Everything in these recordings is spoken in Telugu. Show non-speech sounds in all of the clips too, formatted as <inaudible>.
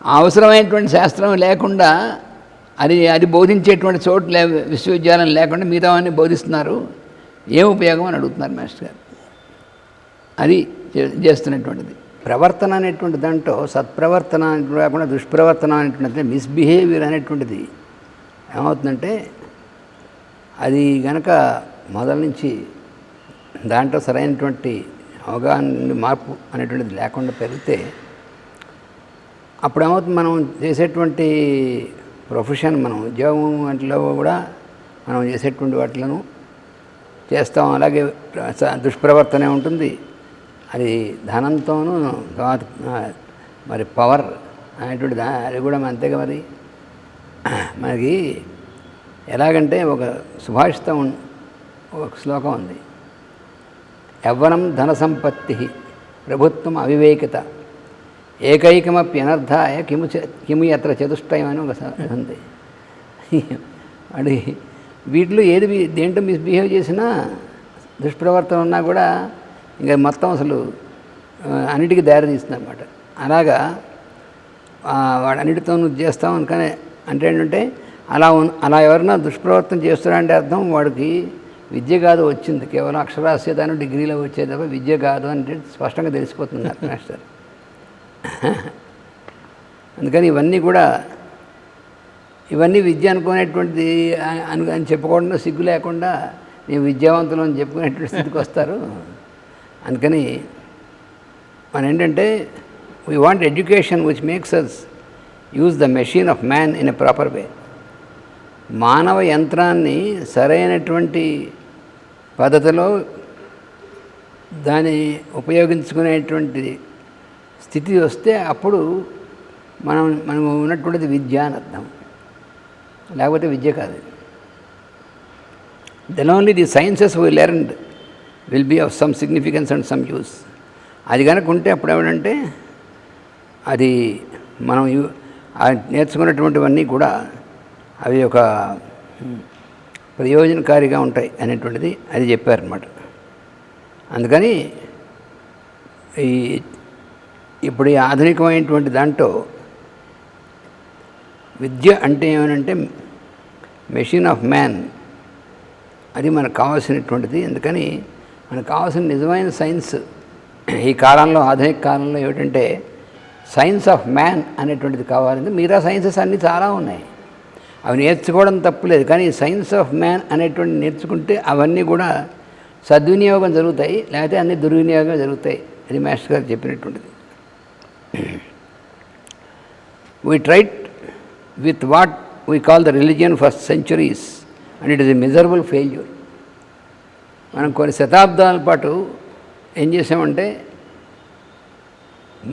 అవసరమైనటువంటి శాస్త్రం లేకుండా అది అది బోధించేటువంటి చోటు లే విశ్వవిద్యాలయం లేకుండా మిగతా అన్ని బోధిస్తున్నారు. ఏం ఉపయోగం అని అడుగుతున్నారు మాస్టర్ గారు. అది చేస్తున్నటువంటిది. ప్రవర్తన అనేటువంటి దాంట్లో సత్ప్రవర్తన అనేటువంటి కాకుండా దుష్ప్రవర్తన అనేటువంటిది మిస్బిహేవియర్ అనేటువంటిది ఏమవుతుందంటే అది గనక మొదల నుంచి దాంట్లో సరైనటువంటి అవగాహన మార్పు అనేటువంటిది లేకుండా పెరిగితే అప్పుడేమవుతుంది మనం చేసేటువంటి ప్రొఫెషన్ మనం ఉద్యోగం వాటిలో కూడా మనం చేసేటువంటి వాటిలను చేస్తాం. అలాగే దుష్ప్రవర్తనే ఉంటుంది. అది ధనంతోనూ తర్వాత మరి పవర్ అనేటువంటి దా అది కూడా అంతేగా మరి. మనకి ఎలాగంటే ఒక సుభాషితం ఒక శ్లోకం ఉంది. యవ్వనం ధన సంపత్తి ప్రభుత్వం అవివేకత. ఏకైకమప్యనర్థాయ కిము చ కిము ఎత్ర చతుష్టయం అని ఒక ఉంది అది వీటిలో ఏది దేంటో దేంట్లో మిస్బిహేవ్ చేసినా దుష్ప్రవర్తన ఉన్నా కూడా ఇంకా మొత్తం అసలు అన్నిటికీ దారితీస్తుంది అనమాట అలాగా వాడు అన్నిటితో నువ్వు కానీ అనుకనే అంటే ఏంటంటే అలా అలా ఎవరైనా దుష్ప్రవర్తన చేస్తున్నారంటే అర్థం వాడికి విద్య కాదు వచ్చింది. కేవలం అక్షరాస్యతను డిగ్రీలో వచ్చేది తప్ప విద్య కాదు అంటే స్పష్టంగా తెలిసిపోతుంది మాస్టర్. <laughs> అందుకని ఇవన్నీ కూడా ఇవన్నీ విద్య అనుకునేటువంటిది అను అని చెప్పుకోవడంలో సిగ్గు లేకుండా నేను విద్యావంతులు అని చెప్పుకునేటువంటి స్థితికి వస్తారు. అందుకని మన ఏంటంటే we want education which makes us use the machine of man in a proper way మానవ యంత్రాన్ని సరైనటువంటి పద్ధతిలో దాన్ని ఉపయోగించుకునేటువంటి స్థితి వస్తే అప్పుడు మనం మనం ఉన్నటువంటిది విద్య అని అర్థం. లేకపోతే విద్య కాదు. Then only the sciences we learned will be of some significance and some use అది కనుక ఉంటే అప్పుడు ఏమిటంటే అది మనం నేర్చుకున్నటువంటివన్నీ కూడా అవి ఒక ప్రయోజనకారిగా ఉంటాయి అనేటువంటిది అది చెప్పారనమాట అందుకని ఈ ఇప్పుడు ఈ ఆధునికమైనటువంటి దాంట్లో విద్య అంటే ఏమనంటే మెషిన్ ఆఫ్ మ్యాన్. అది మనకు కావాల్సినటువంటిది. అందుకని మనకు కావాల్సిన నిజమైన సైన్స్ ఈ కాలంలో ఆధునిక కాలంలో ఏమిటంటే సైన్స్ ఆఫ్ మ్యాన్ అనేటువంటిది కావాలంటే మిగతా సైన్సెస్ అన్నీ చాలా ఉన్నాయి. అవి నేర్చుకోవడం తప్పులేదు కానీ సైన్స్ ఆఫ్ మ్యాన్ అనేటువంటి నేర్చుకుంటే అవన్నీ కూడా సద్వినియోగం జరుగుతాయి. లేకపోతే అన్ని దుర్వినియోగం జరుగుతాయి. అది మాస్టర్ గారు చెప్పినటువంటిది. We tried with what we call the religion for centuries and it is a miserable failure. మనం కొన్ని శతాబ్దాల పాటు ఏం చేసామంటే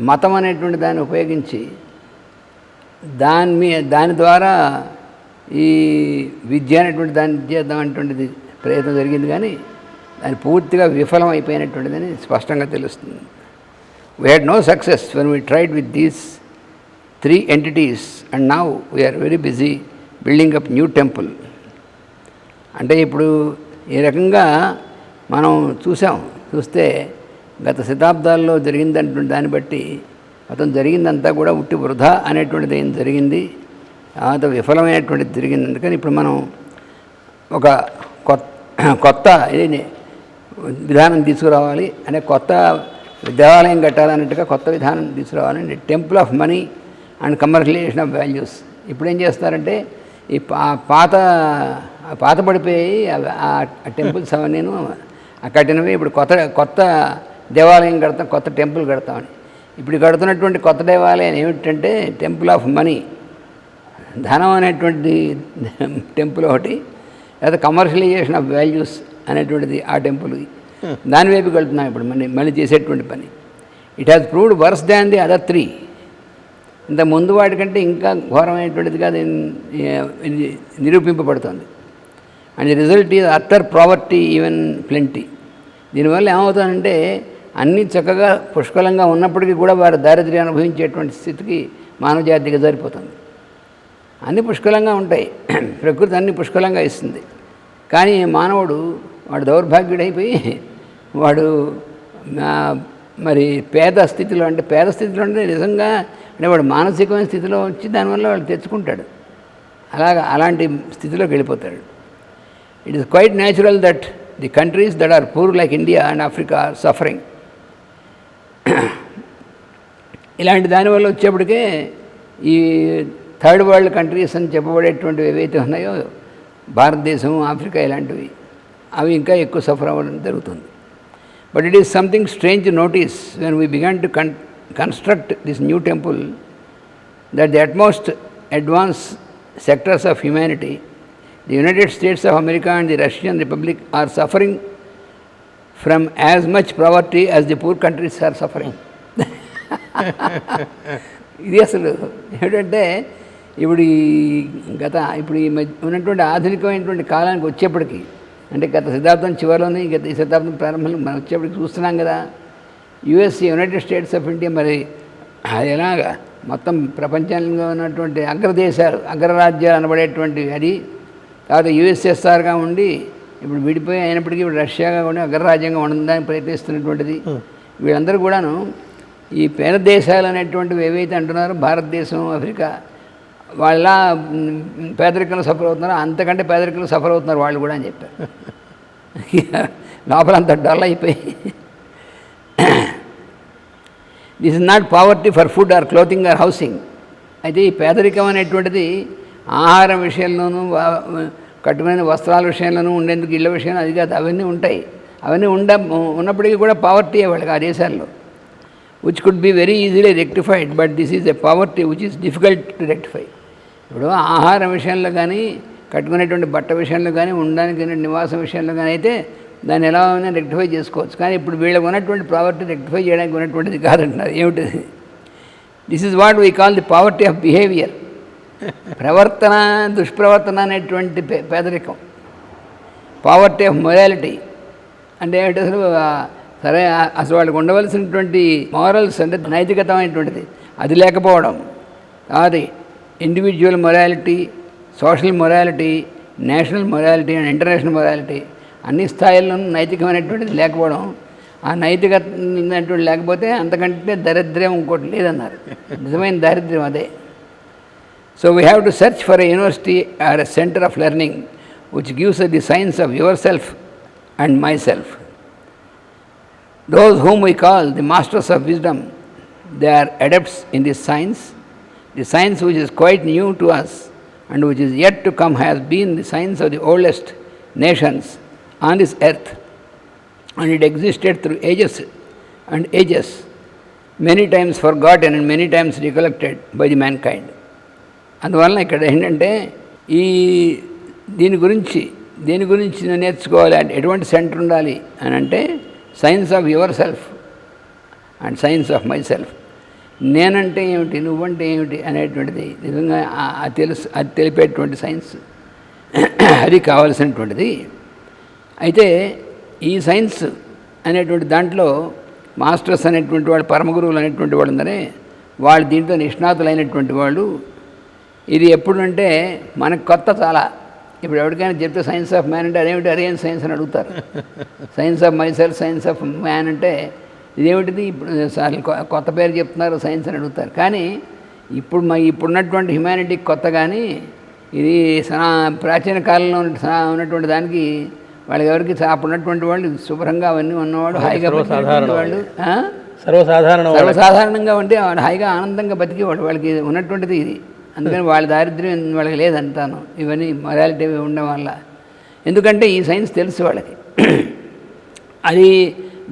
మతం అనేటువంటి దాన్ని ఉపయోగించి దాని మీ దాని ద్వారా ఈ విద్య అనేటువంటి దాన్ని చేద్దాం అనేటువంటిది ప్రయత్నం జరిగింది కానీ దాని పూర్తిగా విఫలం అయిపోయినటువంటిదని స్పష్టంగా తెలుస్తుంది. We had no success when we tried with these three entities and now we are very busy building up new temple అంటే ఇప్పుడు ఈ రకంగా మనం చూసాం చూస్తే గత శతాబ్దాల్లో జరిగిందంటువంటి దాన్ని బట్టి మొత్తం జరిగిందంతా కూడా ఉట్టి వృధా అనేటువంటిది ఏం జరిగింది తర్వాత విఫలమైనటువంటిది జరిగింది. అందుకని ఇప్పుడు మనం ఒక కొత్త కొత్త ఇది విధానం తీసుకురావాలి అనే కొత్త దేవాలయం కట్టాలన్నట్టుగా కొత్త విధానం తీసుకురావాలని temple of money and commercialisation of values ఇప్పుడు ఏం చేస్తారంటే ఈ పా పాత పాత పడిపోయి ఆ టెంపుల్స్ అవన్నీను కట్టినవి ఇప్పుడు కొత్త కొత్త దేవాలయం కడతాం కొత్త టెంపుల్ కడతామని ఇప్పుడు కడుతున్నటువంటి కొత్త దేవాలయం ఏమిటంటే టెంపుల్ ఆఫ్ మనీ ధనం అనేటువంటి టెంపుల్ <laughs> ఒకటి లేదా కమర్షియలైజేషన్ ఆఫ్ వాల్యూస్ అనేటువంటిది ఆ టెంపుల్ దాని వైపుకి వెళ్తున్నాం ఇప్పుడు మళ్ళీ మళ్ళీ చేసేటువంటి పని. It has proved worse than the other three ఇంత ముందు వాటికంటే ఇంకా ఘోరమైనటువంటిది కాదు నిరూపింపబడుతుంది. And the result is utter poverty even plenty దీనివల్ల ఏమవుతుందంటే అన్నీ చక్కగా పుష్కలంగా ఉన్నప్పటికీ కూడా వారు దారిద్ర్యం అనుభవించేటువంటి స్థితికి మానవ జాతి దిగజారిపోతుంది అన్ని పుష్కలంగా ఉంటాయి. ప్రకృతి అన్ని పుష్కలంగా ఇస్తుంది. కానీ మానవుడు వాడు దౌర్భాగ్యుడైపోయి వాడు మరి పేద స్థితిలో అంటే పేద స్థితిలో అంటే నిజంగా అంటే వాడు మానసికమైన స్థితిలో వచ్చి దానివల్ల వాడు తెచ్చుకుంటాడు. అలాగా అలాంటి స్థితిలోకి వెళ్ళిపోతాడు. It is quite natural that the countries that are poor like India and Africa are suffering ఇలాంటి దానివల్ల వచ్చేప్పటికే ఈ థర్డ్ వరల్డ్ కంట్రీస్ అని చెప్పబడేటువంటివి ఏవైతే ఉన్నాయో భారతదేశం ఆఫ్రికా ఇలాంటివి అవి ఇంకా ఎక్కువ సఫర్ అవ్వడం జరుగుతుంది. But it is something strange notice when we began to con construct this new temple that the utmost advanced sectors of humanity, the United States of America and the Russian Republic are suffering from as much poverty as the poor countries are suffering. ఇది అసలు ఏమిటంటే ఇప్పుడు ఈ గత ఇప్పుడు ఈ మధ్య ఉన్నటువంటి ఆధునికమైనటువంటి కాలానికి వచ్చేప్పటికి అంటే గత శతాబ్దం చివరిలోని గత ఈ శతాబ్దం ప్రారంభంలో మనం వచ్చేప్పటికి చూస్తున్నాం కదా. US United States of India మరి అది ఎలాగా? మొత్తం ప్రపంచంలో ఉన్నటువంటి అగ్రదేశాలు అగ్రరాజ్యాలు అనబడేటువంటి అది. తర్వాత యుఎస్ఎస్ఆర్గా ఉండి ఇప్పుడు విడిపోయి అయినప్పటికీ ఇప్పుడు రష్యాగా కూడా అగ్రరాజ్యంగా ఉండడానికి ప్రయత్నిస్తున్నటువంటిది. వీళ్ళందరూ కూడాను ఈ పేద దేశాలు అనేటువంటివి ఏవైతే అంటున్నారో భారతదేశం ఆఫ్రికా వాళ్ళ మ్, పేదరికంలో సఫర్ అవుతున్నారో అంతకంటే పేదరికంలో సఫర్ అవుతున్నారు వాళ్ళు కూడా అని చెప్పారు. లోపల అంత డల్ అయిపోయి. This is not poverty for food or clothing or housing అయితే ఈ పేదరికం అనేటువంటిది ఆహారం విషయంలోనూ కట్టుకునే వస్త్రాల విషయంలోనూ ఉండేందుకు ఇళ్ళ విషయంలో అది కాదు అవన్నీ ఉంటాయి. అవన్నీ ఉండ ఉన్నప్పటికీ కూడా పావర్టీ వాళ్ళకి ఆ దేశాల్లో. Which could be very easily rectified but this is a poverty which is difficult to rectify ఇప్పుడు ఆహారం విషయంలో కానీ కట్టుకునేటువంటి బట్ట విషయంలో కానీ ఉండడానికి నివాసం విషయంలో కానీ అయితే దాన్ని ఎలా అయినా రెక్టిఫై చేసుకోవచ్చు. కానీ ఇప్పుడు వీళ్ళకు ఉన్నటువంటి పావర్టీ రెక్టిఫై చేయడానికి ఉన్నటువంటిది కాదంటున్నారు. ఏమిటిది? This is what we call the poverty of behaviour ప్రవర్తన దుష్ప్రవర్తన అనేటువంటి పే- పేదరికం. పావర్టీ ఆఫ్ మొరాలిటీ అంటే ఏమిటి అసలు? సరే అసలు వాళ్ళకి ఉండవలసినటువంటి మారల్స్ అంటే నైతికతమైనటువంటిది. అది లేకపోవడం. అది individual morality social morality national morality and international morality అన్ని స్థాయిల్లోనూ నైతికమైనటువంటిది లేకపోవడం. ఆ నైతికత లేకపోతే అంతకంటే దరిద్రం ఇంకోటి లేదన్నారు. నిజమైన దారిద్ర్యం అదే. So we have to search for a university or a centre of learning which gives the science of yourself and myself Those whom we call the masters of wisdom, they are adepts in this science. The science which is quite new to us and which is yet to come has been the science of the oldest nations on this earth. And it existed through ages and ages, many times forgotten and many times recollected by the mankind. అందువలన ఇక్కడ ఏంటంటే ఈ దీని గురించి దీని గురించి నేను నేర్చుకోవాలి అంటే ఎటువంటి సెంటర్ ఉండాలి అని అంటే science of yourself and science of myself. నేనంటే ఏమిటి నువ్వంటే ఏమిటి అనేటువంటిది నిజంగా తెలుసు అది తెలిపేటువంటి సైన్స్. అది కావలసినటువంటిది. అయితే ఈ సైన్స్ అనేటువంటి దాంట్లో మాస్టర్స్ అనేటువంటి వాళ్ళు పరమగురువులు అనేటువంటి వాళ్ళు ఉన్నారే వాళ్ళు దీంట్లో నిష్ణాతులైనటువంటి వాళ్ళు. ఇది ఎప్పుడంటే మనకు కొత్త చాలా. ఇప్పుడు ఎవరికైనా చెప్తే సైన్స్ ఆఫ్ మ్యాన్ అంటే అదేమిటి అదేం సైన్స్ అని అడుగుతారు. Science of myself science of man అంటే ఇదేమిటిది? ఇప్పుడు కొత్త పేరు చెప్తున్నారు సైన్స్ అని అడుగుతారు. కానీ ఇప్పుడు మా ఇప్పుడున్నటువంటి హ్యుమానిటీ కొత్త కానీ ఇది సనా ప్రాచీన కాలంలో ఉన్నటువంటి దానికి వాళ్ళకి ఎవరికి సా- అప్పుడు ఉన్నటువంటి వాళ్ళు శుభ్రంగా అవన్నీ ఉన్నవాడు హాయిగా వాళ్ళు? సర్వసాధారణం సర్వసాధారణంగా ఉంటే హాయిగా ఆనందంగా బతికేవాడు వాళ్ళకి ఉన్నటువంటిది ఇది. అందుకని వాళ్ళ దారిద్ర్యం వాళ్ళకి లేదంటాను. ఇవన్నీ మొరాలిటీ ఉండడం వల్ల ఎందుకంటే ఈ సైన్స్ తెలుసు వాళ్ళకి. అది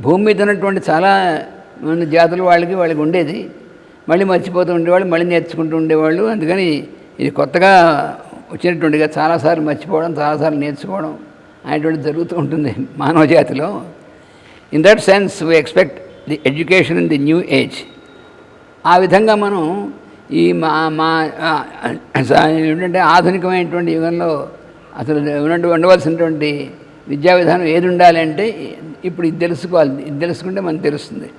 భూమి మీద ఉన్నటువంటి చాలా మంది జాతుల వాళ్ళకి వాళ్ళకి ఉండేది. మళ్ళీ మర్చిపోతూ ఉండేవాళ్ళు మళ్ళీ నేర్చుకుంటూ ఉండేవాళ్ళు. అందుకని ఇది కొత్తగా వచ్చినటువంటిగా చాలాసార్లు మర్చిపోవడం చాలాసార్లు నేర్చుకోవడం అనేటువంటి జరుగుతూ ఉంటుంది మానవ జాతిలో. In that sense we expect the education in the new age ఆ విధంగా మనం ఈ మా మా ఏంటంటే ఆధునికమైనటువంటి యుగంలో అసలు ఉన్నట్టు ఉండవలసినటువంటి విద్యా విధానం ఏది ఉండాలి అంటే ఇప్పుడు ఇది తెలుసుకోవాలి. ఇది తెలుసుకుంటే మనకు తెలుస్తుంది.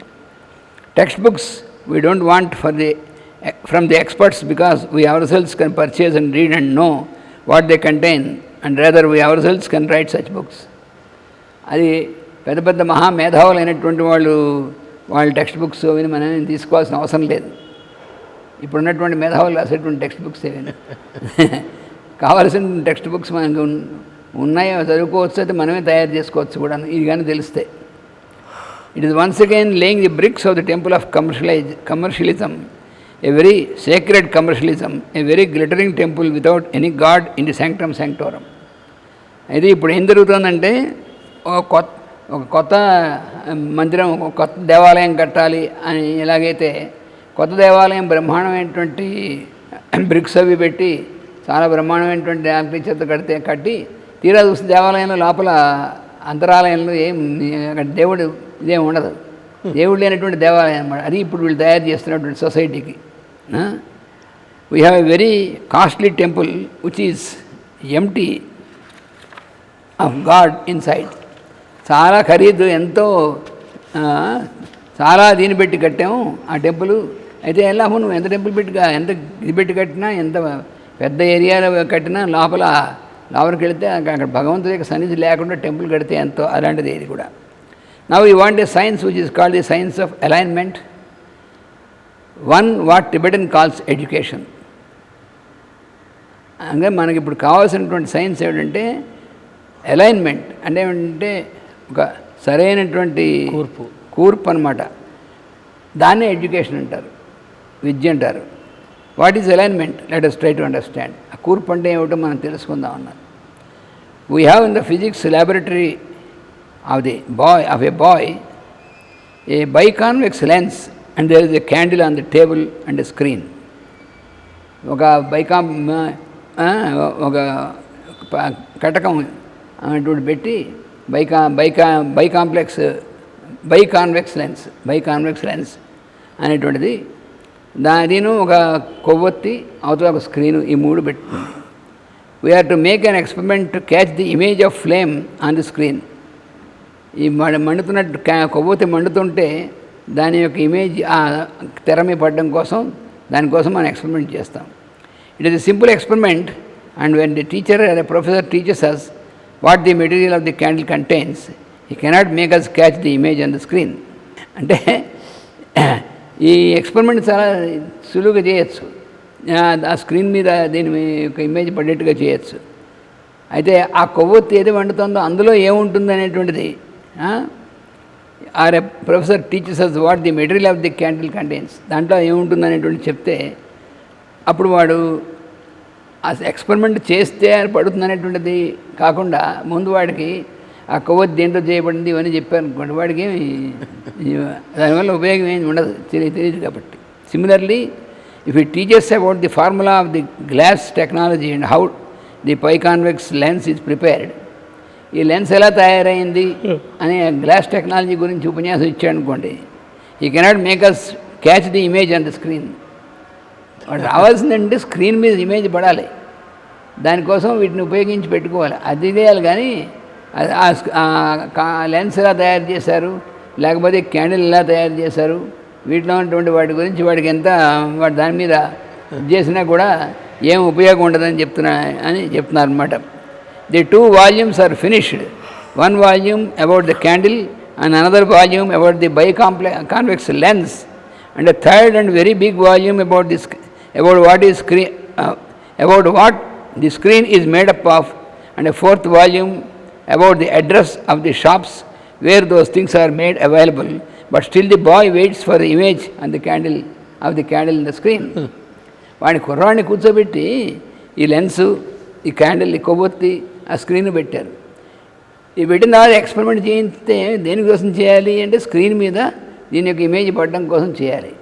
Text books we don't want for the from the experts because we ourselves can purchase and read and know what they contain and rather we ourselves can write such books అది పెద్ద పెద్ద మహా అయినటువంటి వాళ్ళు వాళ్ళ టెక్స్ట్ బుక్స్ అవి మనం తీసుకోవాల్సిన అవసరం లేదు. ఇప్పుడు ఉన్నటువంటి మేధావులు రాసేటువంటి టెక్స్ట్ బుక్స్ ఏవైనా? కావాల్సిన టెక్స్ట్ బుక్స్ మనకు ఉన్- ఉన్నాయో చదువుకోవచ్చు అయితే మనమే తయారు చేసుకోవచ్చు కూడా ఇది కానీ తెలిస్తే. It is once again laying the bricks of the temple of commercialise commercialism a very sacred commercialism a very glittering temple without any god in the sanctum sanctorum అయితే ఇప్పుడు ఏం జరుగుతుందంటే ఒక కొత్త ఒక కొత్త మందిరం ఒక కొత్త దేవాలయం కట్టాలి అని ఎలాగైతే కొత్త దేవాలయం బ్రహ్మాండమైనటువంటి బ్రిక్స్ అవి పెట్టి చాలా బ్రహ్మాండమైనటువంటి ఆకృతిచేత కడితే కట్టి తీరా చూస్తే దేవాలయంలో లోపల అంతరాలయంలో ఏం అక్కడ దేవుడు ఇదేం ఉండదు. దేవుడు లేనటువంటి దేవాలయం అనమాట అది ఇప్పుడు వీళ్ళు తయారు చేస్తున్నటువంటి సొసైటీకి. We have a very costly temple which is empty of god inside చాలా ఖరీదు ఎంతో చాలా దీన్ని పెట్టి కట్టాము. ఆ టెంపుల్ అయితే ఎలా నువ్వు ఎంత టెంపుల్ పెట్టి ఎంత ఇది పెట్టి కట్టినా ఎంత పెద్ద ఏరియాలో కట్టినా లోపల లోపలికి వెళితే అక్కడ భగవంతుడి యొక్క సన్నిధి లేకుండా టెంపుల్ కడితే ఎంతో అలాంటిది ఇది కూడా. Now you want a science which is called the science of alignment one what Tibetan calls education అంటే మనకి ఇప్పుడు కావాల్సినటువంటి సైన్స్ ఏమిటంటే అలైన్మెంట్ అంటే ఏమిటంటే ఒక సరైనటువంటి కూర్పు. కూర్పు అనమాట దాన్నే ఎడ్యుకేషన్ అంటారు. విద్య అంటారు. What is alignment? Let us try to understand ఆ కూర్పు అంటే ఏమిటో మనం తెలుసుకుందాం అన్నారు we have in the physics laboratory of the boy of a boy a biconvex lens and there is a candle on the table and a screen ఒక బైకాం ఒక కటకం అటువంటి పెట్టి బైకా బైకా bicomplex biconvex lens biconvex lens అనేటువంటిది దానిను ఒక కొవ్వొత్తి అవతల ఒక స్క్రీను ఈ మూడు పెట్టుకుంది we are to make an experiment to catch the image of flame on the screen ఈ మండ మండుతున్నట్టు కొవ్వొత్తి మండుతుంటే దాని యొక్క ఇమేజ్ ఆ తెర మీద పడడం కోసం దానికోసం మనం ఎక్స్పెరిమెంట్ చేస్తాం. It is a simple experiment and when the teacher professor teaches us what the material of the candle contains he cannot make us catch the image on the screen అంటే ఈ ఎక్స్పెరిమెంట్ చాలా సులువుగా చేయొచ్చు. ఆ- స్క్రీన్ మీద దీని మీ యొక్క ఇమేజ్ పడేట్టుగా చేయొచ్చు. అయితే ఆ కొవ్వొత్తి ఏది వండుతుందో అందులో ఏముంటుంది అనేటువంటిది or professor teaches us what the material of the candle contains. దాంట్లో ఏముంటుంది అనేటువంటి చెప్తే అప్పుడు వాడు ఆ ఎక్స్పెరిమెంట్ చేస్తే పడుతుంది అనేటువంటిది కాకుండా ముందు వాడికి ఆ కొవ్వొత్తి దేంట్లో చేయబడింది ఇవన్నీ చెప్పారు అనుకోండి వాడికి ఏమి దానివల్ల ఉపయోగం ఏమి ఉండదు తెలియదు తెలియదు కాబట్టి. Similarly if he teaches about the formula of the glass technology and how the biconvex lens is prepared ఈ లెన్స్ ఎలా తయారైంది అనే గ్లాస్ టెక్నాలజీ గురించి ఉపన్యాసం ఇచ్చాడు అనుకోండి he cannot make us catch the image and screen వాడు రావాల్సిందంటే స్క్రీన్ మీద ఇమేజ్ పడాలి. దానికోసం వీటిని ఉపయోగించి పెట్టుకోవాలి. అది చేయాలి కానీ లెన్స్ ఎలా తయారు చేశారు? లేకపోతే క్యాండిల్ ఎలా తయారు చేశారు? వీటిలో ఉన్నటువంటి వాటి గురించి వాడికి ఎంత వాడు దాని మీద చేసినా కూడా ఏం ఉపయోగం ఉండదని చెప్తున్నా అని చెప్తున్నారు అనమాట the two volumes are finished. One volume about the candle and another volume about the bi comple convex lens. And third and very big volume about the about what the screen about what the screen is made up of. And fourth volume about the address of the shops where those things are made available but still the boy waits for the image and the candle of the candle in the screen. వాడిని కుర్రాడిని కూర్చోబెట్టి ఈ లెన్సు ఈ క్యాండిల్ ఈ కొవ్వొత్తి ఆ స్క్రీన్ పెట్టారు. ఈ పెట్టిన తర్వాత ఎక్స్పెరిమెంట్ చేయిస్తే దేనికోసం చేయాలి అంటే స్క్రీన్ మీద దీని యొక్క ఇమేజ్ పడడం కోసం చేయాలి.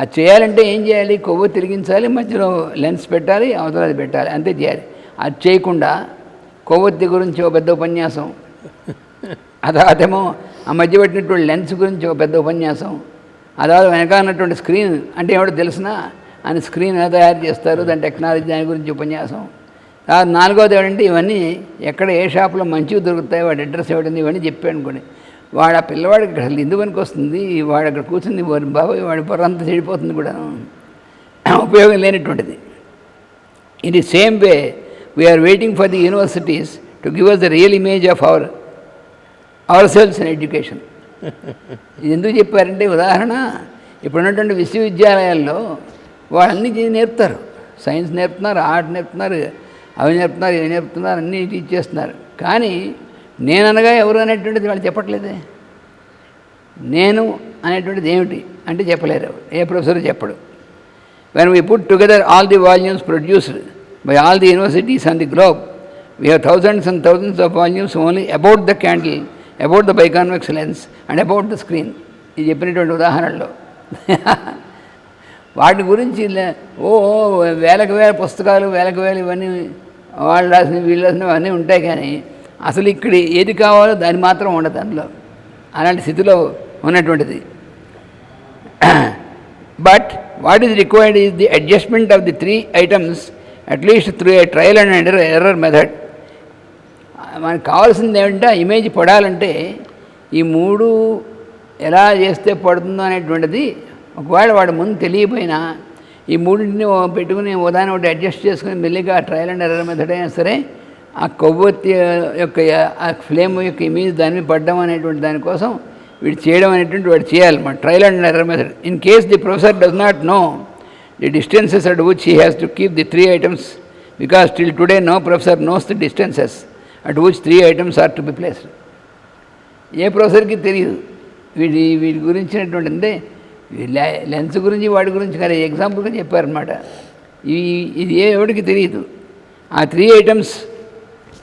అది చేయాలంటే ఏం చేయాలి? కొవ్వు తిరిగించాలి మధ్యలో లెన్స్ పెట్టాలి అవతల అది పెట్టాలి అంతే చేయాలి. అది చేయకుండా కొవ్వొత్తి గురించి ఒక పెద్ద ఉపన్యాసం. ఆ తర్వాతేమో ఆ మధ్య పెట్టినటువంటి లెన్స్ గురించి ఒక పెద్ద ఉపన్యాసం. ఆ తర్వాత వెనక ఉన్నటువంటి స్క్రీన్ అంటే ఏమిటో తెలిసినా? అని స్క్రీన్ ఎలా తయారు చేస్తారు? దాని టెక్నాలజీ దాని గురించి ఉపన్యాసం. తర్వాత నాలుగోది ఏమిటంటే ఇవన్నీ ఎక్కడ ఏ షాప్లో మంచివి దొరుకుతాయి వాడి అడ్రస్ ఏమిటంది ఇవన్నీ చెప్పాడు అనుకోండి. వాడు ఆ పిల్లవాడికి అసలు ఎందుకు పనికి వస్తుంది? వాడు అక్కడ కూర్చుంది వాడి బాబాయ్ వాడి బుర్ర అంతా చెడిపోతుంది కూడా. ఉపయోగం లేనటువంటిది. ఇది same way we are waiting for the universities to give us the real image of our ourselves in education ఇది ఎందుకు చెప్పారంటే ఉదాహరణ ఇప్పుడు ఉన్నటువంటి విశ్వవిద్యాలయాల్లో వాళ్ళన్నీ నేర్పుతారు. సైన్స్ నేర్పుతున్నారు ఆర్ట్ నేర్పుతున్నారు అవి నేర్పుతున్నారు ఇవి నేర్పుతున్నారు అన్నీ టీచ్ చేస్తున్నారు. కానీ నేననగా ఎవరు అనేటువంటిది వాళ్ళు చెప్పట్లేదే. నేను అనేటువంటిది ఏమిటి అంటే చెప్పలేరు. ఏ ప్రొఫెసర్ చెప్పడు. When we put together all the volumes produced by all the universities on the globe. We have thousands and thousands of volumes only about the candle, about the biconvex lens, and about the screen. ఇది చెప్పినటువంటి ఉదాహరణలో వాటి గురించి ఓ వేలకు వేల పుస్తకాలు వేలకు వేలు ఇవన్నీ వాళ్ళు రాసిన వీళ్ళు రాసినవి అన్నీ ఉంటాయి కానీ అసలు ఇక్కడ ఏది కావాలో దాన్ని మాత్రం ఉండదు అందులో అలాంటి స్థితిలో ఉన్నటువంటిది but what is required is the adjustment of the three items at least through a trial and and error method. మనకు కావాల్సింది ఏమంటే ఆ ఇమేజ్ పడాలంటే ఈ మూడు ఎలా చేస్తే పడుతుందో అనేటువంటిది ఒకవేళ వాడు ముందు తెలియపోయినా ఈ మూడింటిని పెట్టుకుని ఉదాహరణ ఒకటి అడ్జస్ట్ చేసుకుని మెల్లిగా ట్రయల్ అండ్ ఎర్రర్ మెథడ్ అయినా సరే ఆ కొవ్వొత్తి యొక్క ఆ ఫ్లేమ్ యొక్క ఇమేజ్ దాని మీద పడడం అనేటువంటి దానికోసం వీడు చేయడం అనేటువంటి వాడు చేయాలన్నమాట trial and error method. In case the professor does not know the distances at which he has to keep the three items because till today no professor knows the distances at which three items are to be placed ఏ ప్రొఫెసర్కి తెలియదు వీడి వీడి గురించినటువంటి అంటే లె- లెన్స్ గురించి వాడి గురించి కానీ ఎగ్జాంపుల్గా చెప్పారనమాట ఈ ఇది ఏ ఎవరికి తెలియదు ఆ త్రీ ఐటమ్స్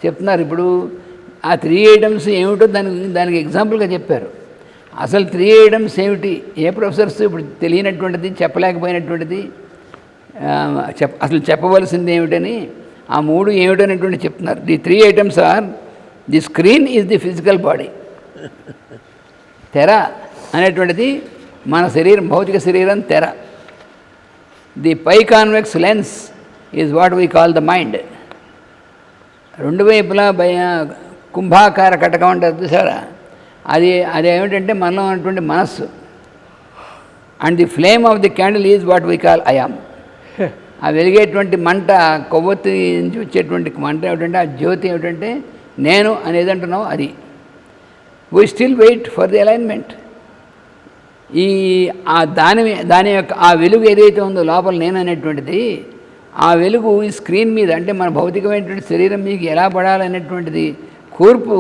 చెప్తున్నారు. ఇప్పుడు ఆ త్రీ ఐటమ్స్ ఏమిటో దానికి దానికి ఎగ్జాంపుల్గా చెప్పారు. అసలు త్రీ ఐటమ్స్ ఏమిటి? ఏ ప్రొఫెసర్స్ ఇప్పుడు తెలియనటువంటిది చెప్పలేకపోయినటువంటిది? చెప్ అసలు చెప్పవలసింది ఏమిటని ఆ మూడు ఏమిటనేటువంటి చెప్తున్నారు. The three items are the screen is the physical body తెర అనేటువంటిది మన శరీరం భౌతిక శరీరం తెర. The biconvex lens is what we call the mind రెండు వైపులా భయ కుంభాకార కటకం అంటారు చూసారా? అది అది ఏమిటంటే మనలో ఉన్నటువంటి మనస్సు. And the flame of the candle is what we call I am ఆ వెలిగేటువంటి మంట కొవ్వొత్తి నుంచి వచ్చేటువంటి మంట ఏమిటంటే ఆ జ్యోతి ఏమిటంటే నేను అనేది అంటున్నావు అది. We still wait for the alignment ఈ ఆ దాని దాని యొక్క ఆ వెలుగు ఏదైతే ఉందో లోపల నేను అనేటువంటిది ఆ వెలుగు ఈ స్క్రీన్ మీద అంటే మన భౌతికమైనటువంటి శరీరం మీకు ఎలా పడాలనేటువంటిది కూర్పు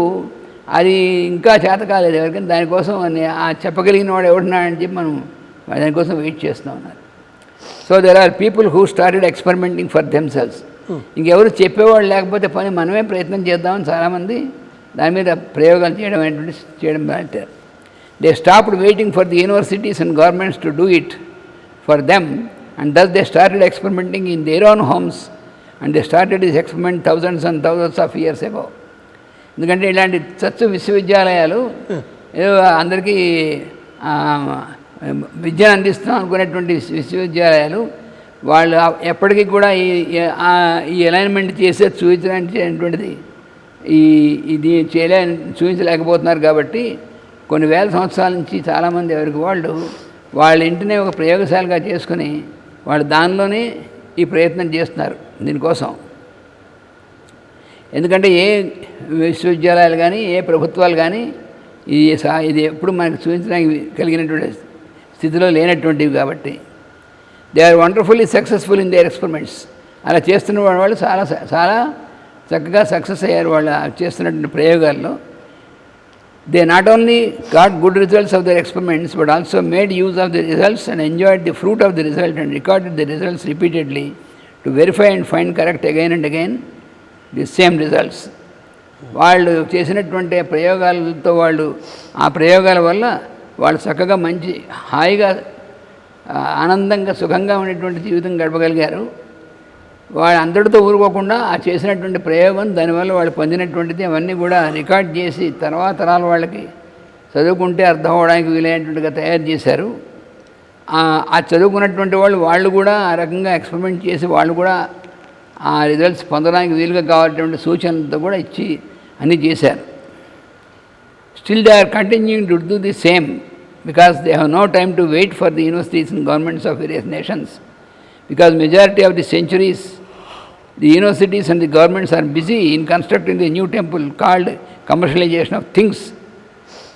అది ఇంకా చేత కాలేదు ఎవరికైనా. దానికోసం ఆ చెప్పగలిగిన వాడు ఎవడున్నాడని చెప్పి మనం దానికోసం వెయిట్ చేస్తూ ఉన్నారు. So there are people who started experimenting for themselves ఇంకెవరు చెప్పేవాళ్ళు లేకపోతే పని మనమే ప్రయత్నం చేద్దామని చాలామంది దాని మీద ప్రయోగాలు చేయడం అనేటువంటి చేయడం పెట్టారు they stopped waiting for the universities and governments to do it for them and thus they started experimenting in their own homes and they started is experiment thousands and thousands of years ago ఎందుకంటే ఇలాంటి చచ్చు విశ్వవిద్యాలయాలు ఏదో అందరికీ విద్యను అందిస్తాం అనుకునేటువంటి విశ్వవిద్యాలయాలు వాళ్ళు ఎప్పటికీ కూడా ఈ ఈ- అలైన్మెంట్ చేసే చూపించడానికి ఈ ఇది చేయలే చూపించలేకపోతున్నారు కాబట్టి కొన్ని వేల సంవత్సరాల నుంచి చాలామంది ఎవరికి వాళ్ళు వాళ్ళ ఇంటినే ఒక ప్రయోగశాలగా చేసుకుని వాళ్ళు దానిలోనే ఈ ప్రయత్నం చేస్తున్నారు దీనికోసం. ఎందుకంటే ఏ విశ్వవిద్యాలయాలు కానీ ఏ ప్రభుత్వాలు కానీ ఈ ఇది ఎప్పుడు మనకు చూపించడానికి కలిగినటువంటి స్థితిలో లేనటువంటివి కాబట్టి. They are wonderfully successful in their experiments అలా చేస్తున్న వాళ్ళు చాలా చాలా చక్కగా సక్సెస్ అయ్యారు వాళ్ళు చేస్తున్నటువంటి ప్రయోగాల్లో. They not only got good results of their experiments but also made use of the results and enjoyed the fruit of the result and recorded the results repeatedly to verify and find correct again and again the same results వాళ్ళు చేసినటువంటి ప్రయోగాలతో వాళ్ళు ఆ ప్రయోగాల వల్ల వాళ్ళు చక్కగా మంచి హాయిగా ఆనందంగా సుఖంగా ఉండేటువంటి జీవితం గడపగలిగారు. వాళ్ళు అందరితో ఊరుకోకుండా ఆ చేసినటువంటి ప్రయోగం దానివల్ల వాళ్ళు పొందినటువంటిది అవన్నీ కూడా రికార్డ్ చేసి తర్వాత తరాల వాళ్ళకి చదువుకుంటే అర్థం అవడానికి వీలైనట్టుగా తయారు చేశారు. ఆ- ఆ చదువుకున్నటువంటి వాళ్ళు వాళ్ళు కూడా ఆ రకంగా ఎక్స్పెరిమెంట్ చేసి వాళ్ళు కూడా ఆ రిజల్ట్స్ పొందడానికి వీలుగా కావాల్సినటువంటి సూచనలతో కూడా ఇచ్చి అన్నీ చేశారు. Still they are continuing to do the same because they have no time to wait for the universities and governments of various nations because majority of the centuries the universities and the governments are busy in constructing the new temple called commercialization of things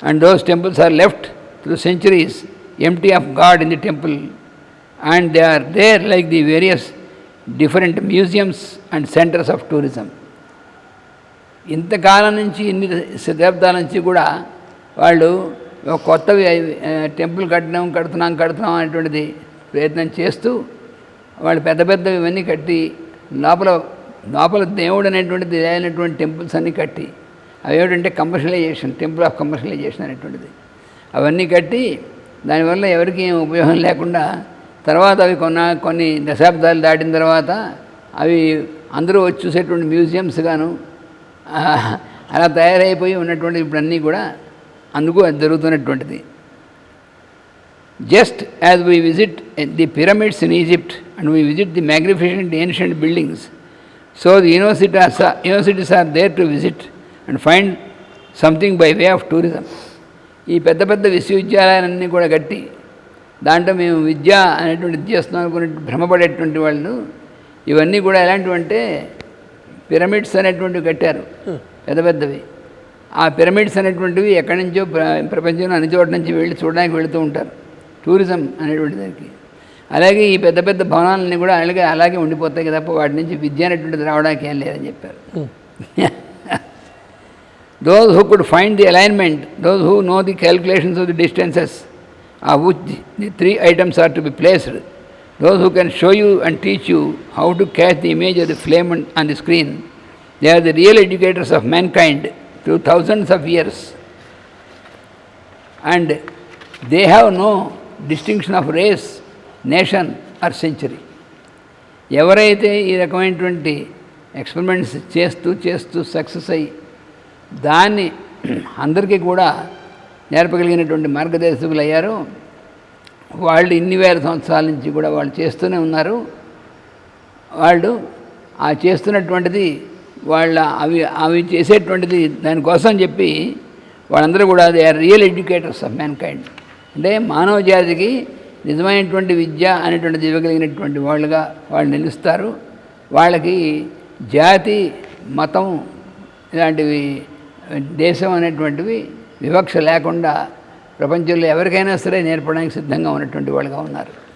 and those temples are left through centuries empty of god in the temple and they are there like the various different museums and centers of tourism ఇంతకాలం నుంచి ఇన్ని శతాబ్దాల నుంచి కూడా వాళ్ళు ఒక కొత్తవి టెంపుల్ కట్టడం కడుతున్నాం కడుతున్నాం అనేటువంటిది ప్రయత్నం చేస్తూ వాళ్ళు పెద్ద పెద్దవి ఇవన్నీ కట్టి లోపల లోపల దేవుడు అనేటువంటిది అయినటువంటి టెంపుల్స్ అన్నీ కట్టి అవి ఏమిటంటే కమర్షియలైజేషన్ టెంపుల్ ఆఫ్ కమర్షియలైజేషన్ అనేటువంటిది. అవన్నీ కట్టి దానివల్ల ఎవరికి ఏం ఉపయోగం లేకుండా తర్వాత అవి కొన్న కొన్ని దశాబ్దాలు దాటిన తర్వాత అవి అందరూ వచ్చి చూసేటువంటి మ్యూజియంస్ గాను అలా తయారైపోయి ఉన్నటువంటి ఇప్పుడు అన్నీ కూడా అందుకు అది జరుగుతున్నటువంటిది. Just as we visit the pyramids in Egypt and we visit the magnificent ancient buildings so the university universities are there to visit and find something by way of tourism ఈ పెద్ద పెద్ద విశ్వవిద్యాలయాలన్నీ కూడా కట్టి దాంట్లో మేము విద్య అనేటువంటి విద్య అనుకునే భ్రమపడేటువంటి వాళ్ళు ఇవన్నీ కూడా ఎలాంటివంటే పిరమిడ్స్ అనేటువంటివి కట్టారు. పెద్ద పెద్దవి. ఆ పిరమిడ్స్ అనేటువంటివి ఎక్కడి నుంచో ప్ర- ప్రపంచంలో అన్ని చోట్ల నుంచి వెళ్ళి చూడడానికి వెళుతూ ఉంటారు. టూరిజం అనేటువంటి దానికి. అలాగే ఈ పెద్ద పెద్ద భవనాలన్నీ కూడా అలాగే అలాగే ఉండిపోతాయి తప్ప వాటి నుంచి విద్య అనేటువంటిది రావడానికి ఏం లేదని చెప్పారు. <laughs> who could find the alignment, those who know the calculations of the distances of which the, the three items are to be placed, those who can show you and teach you how to catch the image of the flame on, on the screen, they are the real educators of mankind through thousands of years. And they have no distinction of race, nation or century. ఎవరైతే ఈ రకమైనటువంటి ఎక్స్పెరిమెంట్స్ చేస్తూ చేస్తూ సక్సెస్ అయ్యి దాన్ని అందరికీ కూడా నేర్పగలిగినటువంటి మార్గదర్శకులు అయ్యారు వాళ్ళు ఇన్ని వేల సంవత్సరాల నుంచి కూడా వాళ్ళు చేస్తూనే ఉన్నారు. వాళ్ళు ఆ చేస్తున్నటువంటిది వాళ్ళ అవి అవి చేసేటువంటిది దానికోసం చెప్పి వాళ్ళందరూ కూడా they are real educators of mankind అంటే మానవ జాతికి నిజమైనటువంటి విద్య అనేటువంటిది ఇవ్వగలిగినటువంటి వాళ్ళుగా వాళ్ళు నిలుస్తారు. వాళ్ళకి జాతి మతం ఇలాంటివి దేశం అనేటువంటివి వివక్ష లేకుండా ప్రపంచంలో ఎవరికైనా సరే నేర్పడానికి సిద్ధంగా ఉన్నటువంటి వాళ్ళుగా ఉన్నారు.